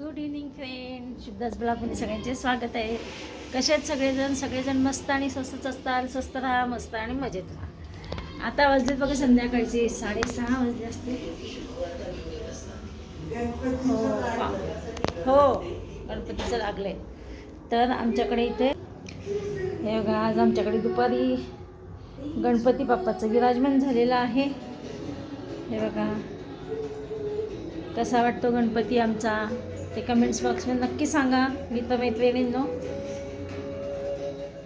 Good evening friend शुद्धाच ब्लॉगमध्ये सगळ्यांचे स्वागत आहे. कसे आहेत सगळेजण? सगळेजण मस्त आणि स्वस्तच असतात. स्वस्त राहा मस्त आणि मजेत राहा. आता वाजलेत बघा संध्याकाळचे. साडेसहा वाजले असते. हो हो गणपतीचं लागलंय. तर आमच्याकडे इथे हे बघा आज आमच्याकडे दुपारी गणपती बाप्पाचं विराजमान झालेलं आहे. हे बघा. कसा वाटतो गणपती आमचा? ते कमेंट्स बॉक्समध्ये नक्की सांगा. मी मित्र मैत्रिणींनो.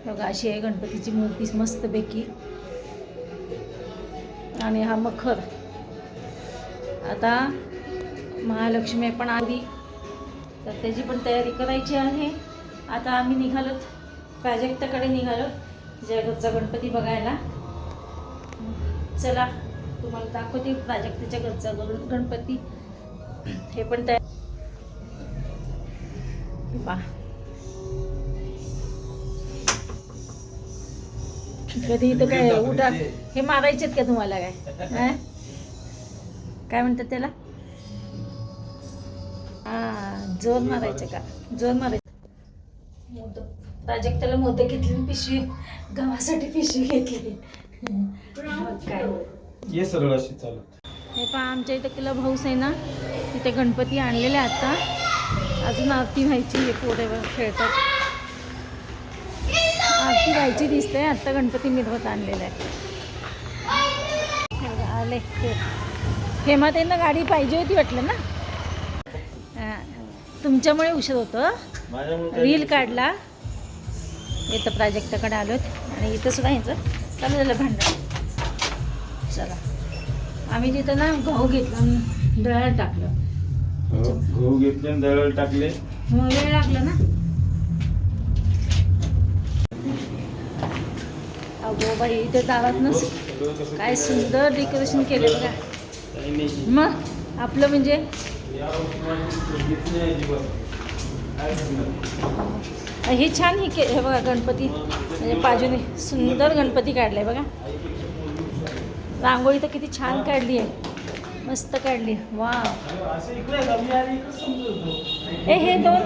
बघा अशी आहे गणपतीची मूर्ती मस्तपैकी. आणि हा मखर. आता महालक्ष्मी पण आली. तर त्याची पण तयारी करायची आहे. आता आम्ही निघालोत. प्राजक्ताकडे निघालो जयगडचा गणपती बघायला. चला तुम्हाला दाखवते प्राजक्ताच्या घरचा गण- गणपती. हे पण तयार कधी इथं काय उठा हे मारायचेत का तुम्हाला काय? काय म्हणतात त्याला हा जोर मारायचं का जोर मारायचं मोदक प्राजक्ताला मोदक घेतली पिशवी गव्हासाठी पिशवी घेतली काय ये सरळ अशी चालत हे पहा आमच्या इथं क्लब हाऊस आहे ना तिथे गणपती आणलेले आहे आता अजून आरती व्हायची पोरेवर खेळतात. आरती व्हायची दिसते आत्ता गणपती मिरवत आणलेलं आहे. आले. हेमा त्यांना गाडी पाहिजे होती वाटलं ना? तुमच्यामुळे उशीर होतं रील काढला. इथं प्राजक्ताकडे आलोत आणि इथं सुद्धा ह्याचं चालू झालं भांडण. चला. आम्ही तिथं ना गहू घेतला आणि दळायला टाकलं. गहू घेतले आणि टाकले. मग वेळ लागला ना? अगो बाई इथे दारातनंच सगळं कसं काय सुंदर डेकोरेशन केलं बघा. मग आपलं म्हणजे? हे छान हे के हे बघा गणपती. म्हणजे बाजूने सुंदर गणपती काढलाय बघा. रांगोळी तर किती छान काढली आहे. मस्त काढली. वा. का? ए हे दोन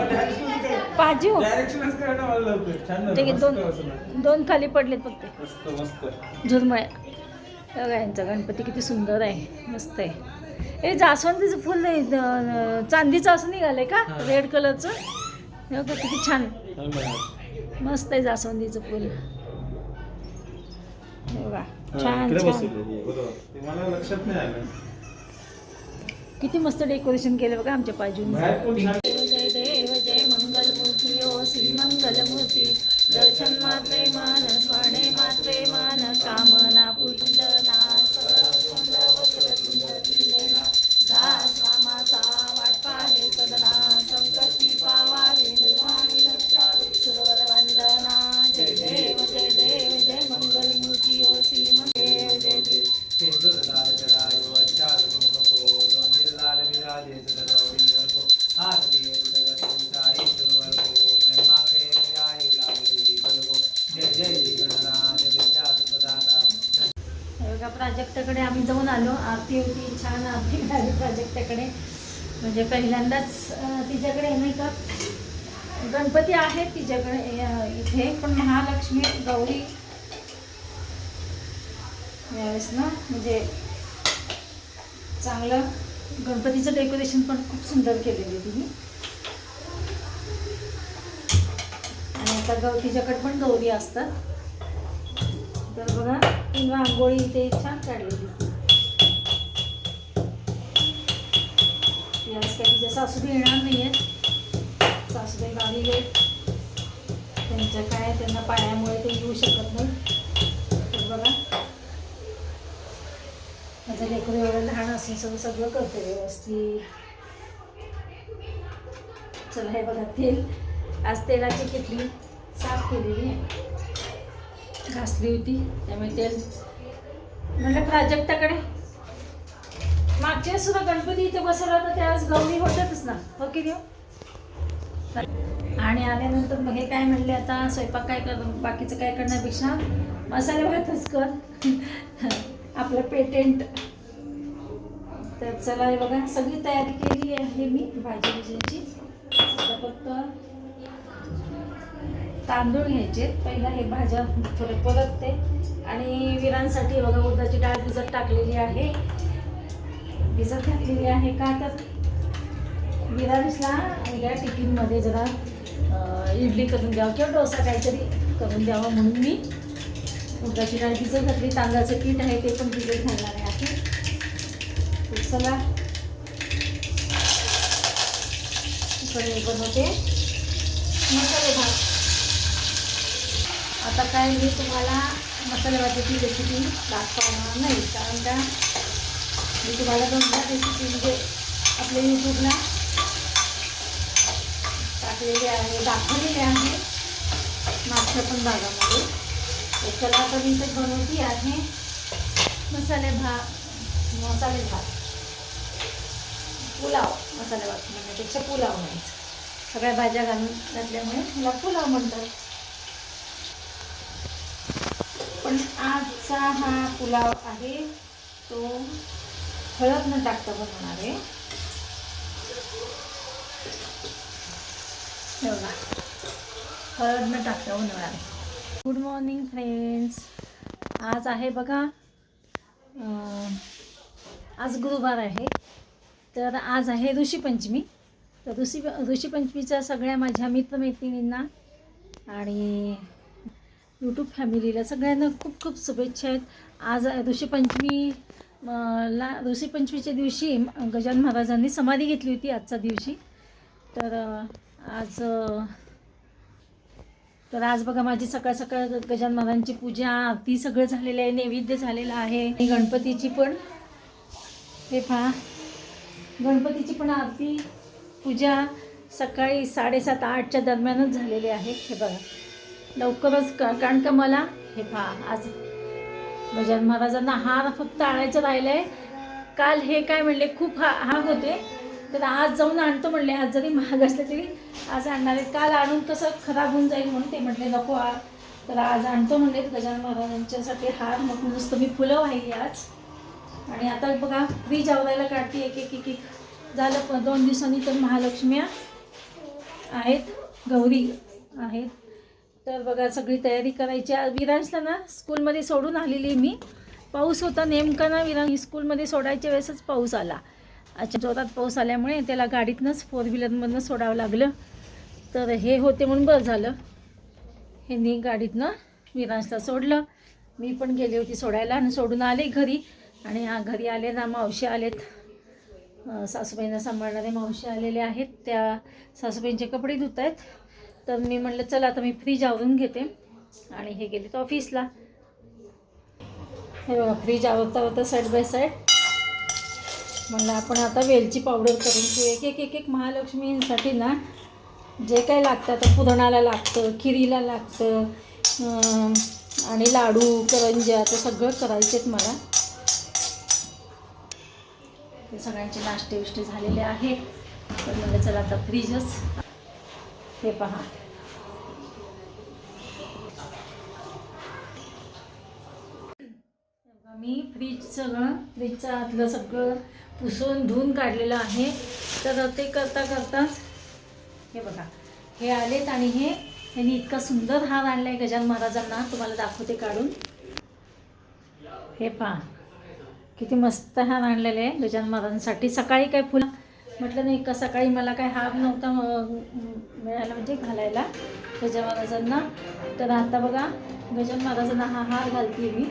पाजू. दोन. दोन खाली पडलेत फक्त. बघा यांचा गणपती किती सुंदर आहे. मस्त आहे. ए जास्वंदीचं फुल चांदीचं असं निघालंय का. रेड कलरचं हे बघा किती छान. मस्त आहे जास्वंदीचं फुल. छान छान. मला लक्षात नाही आलं. किती मस्त डेकोरेशन केलं बघा आमच्या पाजून. प्राजक्ताकडे म्हणजे पहिल्यांदाच तिच्याकडे नाही का गणपती आहेत तिच्याकडे इथे. पण महालक्ष्मी गौरी यावेळेस ना म्हणजे चांगलं गणपतीचं डेकोरेशन पण खूप सुंदर केलेलं आहे तिने. आणि आता गौ तिच्याकडे पण गौरी असतात. तर बघा ती रांगोळी इथे छान काढलेली. आज काही तिच्या सासूबाई येणार नाही आहेत सासूबाई गावी गेत त्यांच्या काय त्यांना पायामुळे ते येऊ शकत नाही तर बघा माझं लेकरू एवढं लहान असून सगळं सगळं करते व्यवस्थित चला हे बघा तेल। आज तेलाची किटली साफ केलेली आहे घासली होती। त्यामुळे तेल। म्हणलं प्राजक्ताकडे मागच्या सुद्धा गणपती इथे बसवला होता त्यावेळेस गौरी होतातच ना. हो की देऊ हो? आणि आल्यानंतर मग हे काय म्हणले आता स्वयंपाक काय कर बाकीचं काय करण्यापेक्षा मसाले भातच कर. आपलं पेटेंट. तर चला हे बघा सगळी तयारी केली आहे मी भाजी बिजीची फक्त तांदूळ घ्यायचे. पहिला हे भाज्या थोडे परतते. आणि विरांसाठी बघा उडदाची डाळ भिजत टाकलेली आहे. भिजत घातलेली आहे का? तर विरांशला या टिफिनमध्ये जरा इडली करून द्यावं किंवा डोसा काहीतरी करून द्यावं म्हणून मी उडदाची डाळ भिजत घातली. तांदळाचं पीठ आहे ते पण भिजत घालणार आहे चला. इकडे बनवते. मसाले भात. आता काय मी तुम्हाला मसाले भाताची रेसिपी दाखवणार नाही कारण त्या मी तुम्हाला दोनदा रेसिपी म्हणजे आपल्या यूट्यूबला टाकलेली आहे दाखवलेली आहे. मागच्या पण भागामध्ये. तर चला आता मी ते बनवती आहे मसाले भात मसाले भात. पुलाव मसाले भात म्हणण्यापेक्षा पुलाव म्हणायचं सगळ्या भाज्या घालून घातल्यामुळे मला पुलाव म्हणतात. पण आजचा हा पुलाव आहे तो हळद न टाकता बनवणार आहे बघा हळद न टाकता बनवणार आहे गुड मॉर्निंग फ्रेंड्स आज आहे बघा आज गुरुवार आहे. तर आज आहे ऋषीपंचमी. तर ऋषी ऋषीपंचमीच्या सगळ्या माझ्या मित्रमैत्रिणींना आणि यूट्यूब फॅमिलीला सगळ्यांना खूप खूप शुभेच्छा आहेत. आज ऋषीपंचमी अं, ला ऋषीपंचमीच्या दिवशी गजानन महाराजांनी समाधी घेतली होती आजच्या दिवशी. तर आज तर आज बघा माझी सकाळ सकाळ गजानन महाराजांची पूजा आरती सगळं झालेलं आहे नैवेद्य झालेलं आहे. आणि गणपतीची पण हे पहा गणपतीची पण आरती पूजा सकाळी साडेसात आठच्या दरम्यानच झालेली आहे. हे बघा लवकरच का कारण का मला हे पहा आज गजानन महाराजांना हार फक्त आणायचं राहिलं आहे काल हे काय म्हणले खूप हा हाग होते. तर आज जाऊन आणतो म्हणले आज जरी महाग असले तरी आज आणणार आहे काल आणून कसं खराब होऊन जाईल म्हणून ते म्हटले नको आ तर आज आणतो म्हणले गजानन महाराजांच्यासाठी हार. मग नुसतं मी फुलं वाहिली आज. आणि आता बघा फ्रीज आवरायला काढते एक एक एक एक. झालं पण दोन दिवसांनी तर महालक्ष्म्या आहेत. गौरी आहेत. तर बघा सगळी तयारी करायची. विरांशला ना स्कूलमध्ये सोडून आलेली मी. पाऊस होता नेमका ना विरांश स्कूलमध्ये सोडायच्या वेळेसच पाऊस आला. अच्छा जोरात पाऊस आल्यामुळे त्याला गाडीतनंच फोर व्हीलरमधनं सोडावं लागलं. तर हे होते म्हणून बरं झालं. ह्यांनी गाडीतनं विरांशला सोडलं. मी पण गेली होती सोडायला आणि सोडून आले घरी. आणि हा घरी आले ना मावशी आलेत. सासूबाईंना सांभाळणारे मावशी आलेले आहेत. त्या सासूबाईंचे कपडे धुत आहेत तर मी म्हणलं चला आता मी फ्रीज आवरून घेते. आणि हे गेले तर ऑफिसला हे बघा फ्रीज आवरता होता साईड बाय साईड म्हणलं आपण आता वेलची पावडर करून घेऊ एक एक एक एक महालक्ष्मींसाठी ना जे काय लागतं आता पुरणाला लागतं खिरीला लागतं आणि लाडू करंज्या तर सगळं करायचे आहेत मला. ते सगळ्यांचे नाश्ते विष्टे झालेले आहेत. तर म्हणलं चला आता फ्रीजच हे पहा. मी फ्रीज सगळं फ्रीजचं आतलं सगळं पुसून धुवून काढलेलं आहे. तर ते करता करताच हे बघा हे आलेत आणि हे त्यांनी इतका सुंदर हार आणला आहे गजान महाराजांना. तुम्हाला दाखवते काढून. हे पहा किती मस्त हार आणलेले आहे गजान महाराजांसाठी. सकाळी काय फुलं म्हटलं नाही का सकाळी मला काय हार नव्हता मिळाला म्हणजे घालायला. गजानन महाराजांना तर आता बघा गजानन महाराजांना हा हार घालते मी.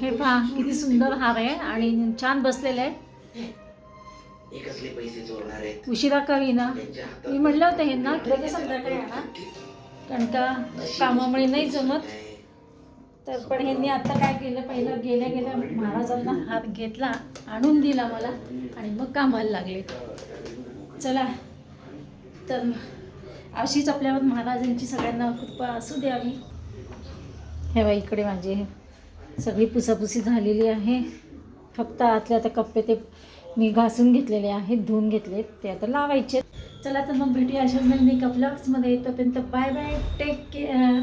हे पहा किती सुंदर हार आहे आणि छान बसलेलं आहे. उशिरा का ना त्यांच्या हातात मी म्हणलं होतं हे ना संध्याकाळी आणा. कारण का कामामुळे नाही जमत. तर पण ह्यांनी आता काय केलं? पहिलं गेल्या गेल्या महाराजांना हात घेतला आणून दिला मला आणि मग कामाला लागले. चला तर अशीच आपल्यावर महाराजांची सगळ्यांना कृपा असू द्यावी हे बा इकडे माझे सगळी पुसापुसी झालेली आहे. फक्त आतले आता कप्पे ते मी घासून घेतलेले आहेत धुवून घेतलेत. ते आता लावायचे चला तर मग भेटूया अशा नवीन एका ब्लॉग्समध्ये येतोपर्यंत बाय बाय टेक केअर